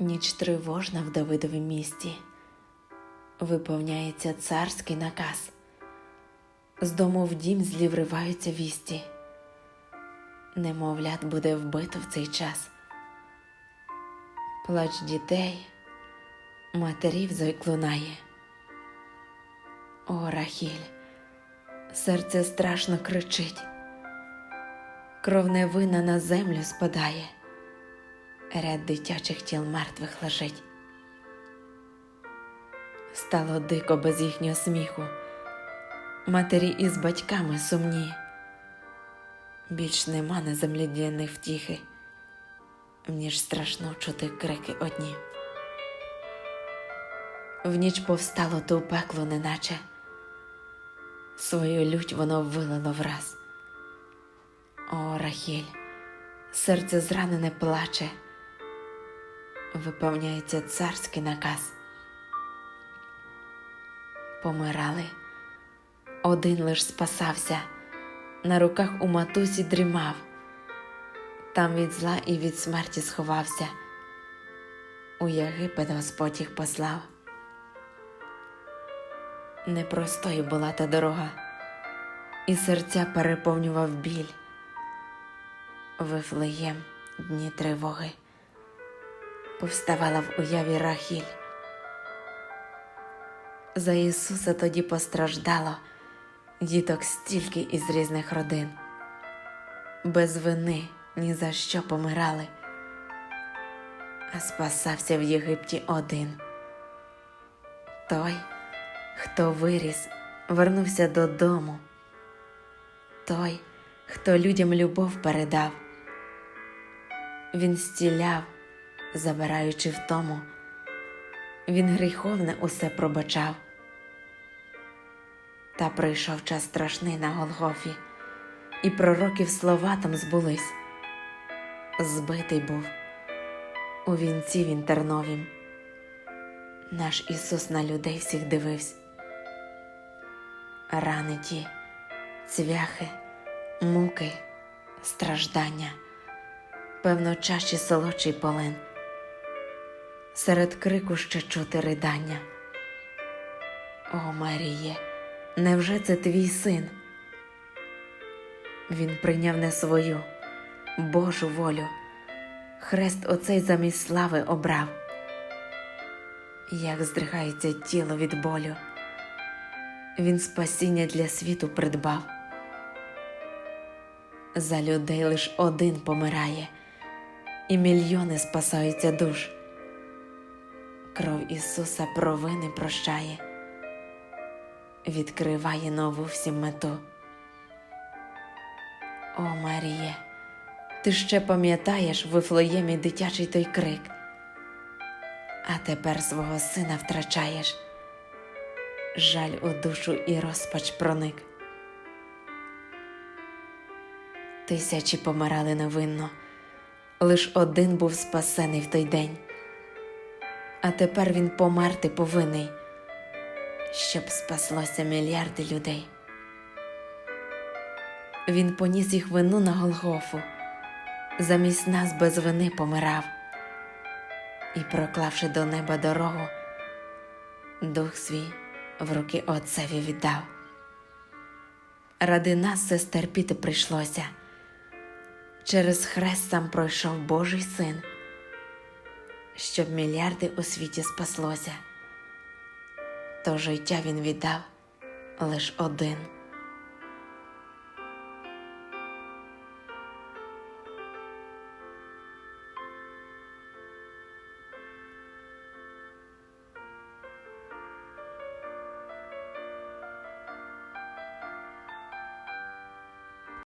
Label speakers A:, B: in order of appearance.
A: Ніч тривожна в Давидовім місті. Виповняється царський наказ. З дому в дім злі вриваються вісті. Немовлят буде вбито в цей час. Плач дітей, матерів зайклунає. О, Рахіль, серце страшно кричить, кров невинна на землю спадає ряд дитячих тіл мертвих лежить. Стало дико без їхнього сміху, матері із батьками сумні. Більш нема на землі для них втіхи, ніж страшно чути крики одні. В ніч повстало то пекло, неначе свою лють воно вилило враз. О, Рахіль, серце зранене плаче виповняється царський наказ. Помирали, один лиш спасався, на руках у матусі дрімав, там від зла і від смерті сховався, у Єгипет Господь їх послав. Непростою була та дорога, і серця переповнював біль. Вифлеєм дні тривоги повставала в уяві Рахіль. За Ісуса тоді постраждало діток стільки із різних родин, без вини ні за що помирали, а спасався в Єгипті один. Той, хто виріс, вернувся додому, той, хто людям любов передав, він стіляв забираючи втому, він гріховне усе пробачав. Та прийшов час страшний на Голгофі, і пророків слова там збулись. Збитий був у вінці він терновім. Наш Ісус на людей всіх дивився. Рани ті, цвяхи, муки, страждання, певно, чаще солодший полин серед крику ще чути ридання. О, Маріє, невже це твій син? Він прийняв не свою Божу волю, хрест оцей замість слави обрав, як здригається тіло від болю, він спасіння для світу придбав. За людей лиш один помирає, і мільйони спасаються душ кров Ісуса провини прощає, відкриває нову всім мету. О Маріє, ти ще пам'ятаєш Вифлеємі дитячий той крик, а тепер свого сина втрачаєш, жаль у душу і розпач проник. Тисячі помирали невинно, лиш один був спасений в той день а тепер він померти повинний, щоб спаслося мільярди людей. Він поніс їх вину на Голгофу, замість нас без вини помирав і, проклавши до неба дорогу, дух свій в руки Отцеві віддав. Ради нас все стерпіти прийшлося. Через хрест сам пройшов Божий син щоб мільярди у світі спаслося, то життя він віддав лиш один.